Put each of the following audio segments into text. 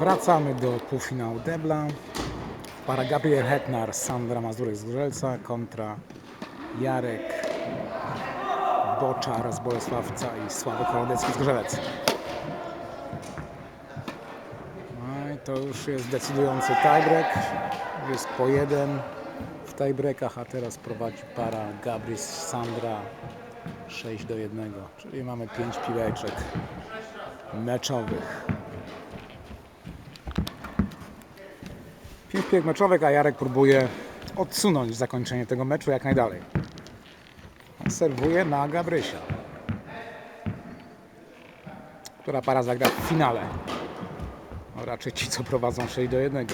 Wracamy do półfinału debla. Para Gabriel Hetnar, Sandra Mazurek z Grzelca kontra Jarek Boczar z Bolesławca i Sławek Holodecki z Grzelec. No i to już jest decydujący tiebreak. Jest po jeden w tiebreakach, a teraz prowadzi para Gabriel Sandra 6 do 1. Czyli mamy 5 piłeczek meczowych. Pięć piłek meczowych, a Jarek próbuje odsunąć zakończenie tego meczu jak najdalej. Serwuje na Gabrysia. Która para zagra w finale. No raczej ci, co prowadzą 6 do 1.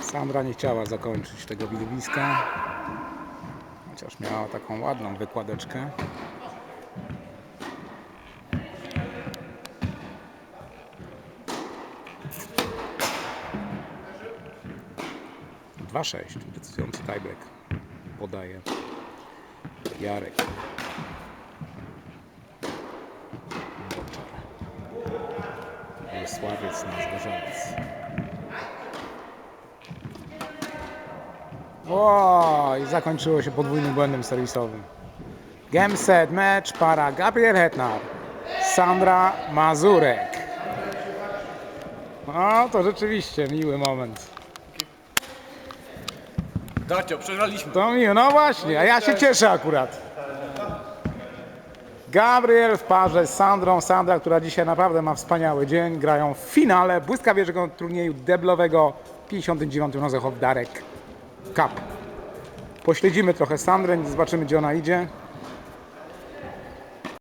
Sandra nie chciała zakończyć tego widowiska. Chociaż miała taką ładną wykładeczkę. Dwa sześć, decydujący tiebreak podaje Jarek. Boczar. Włysławiec na. O, i zakończyło się podwójnym błędem serwisowym. Game set, mecz, para Gabriel Hetnar, Sandra Mazurek. O, to rzeczywiście miły moment. Dacio, przegraliśmy. To miło, no właśnie, a ja się cieszę akurat. Gabriel w parze z Sandrą. Sandra, która dzisiaj naprawdę ma wspaniały dzień. Grają w finale błyskawicznego turnieju deblowego 59 Nozechow Darek Cup. Pośledzimy trochę Sandrę, zobaczymy gdzie ona idzie.